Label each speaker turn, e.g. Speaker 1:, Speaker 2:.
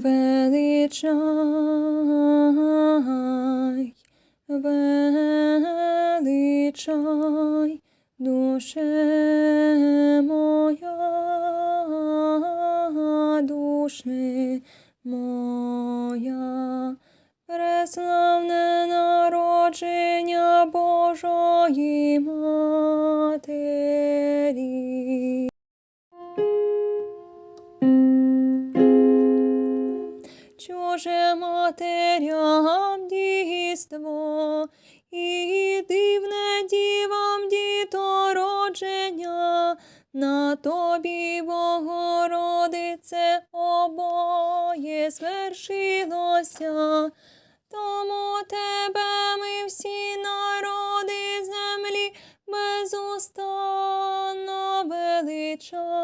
Speaker 1: величай, величай, душе моя, душе моя, преславне народження Божої Чуже матерям дійство, і дивне дівам дітородження, на тобі, Богородице, обоє свершилося. Тому тебе ми всі народи землі безустанно величаємо.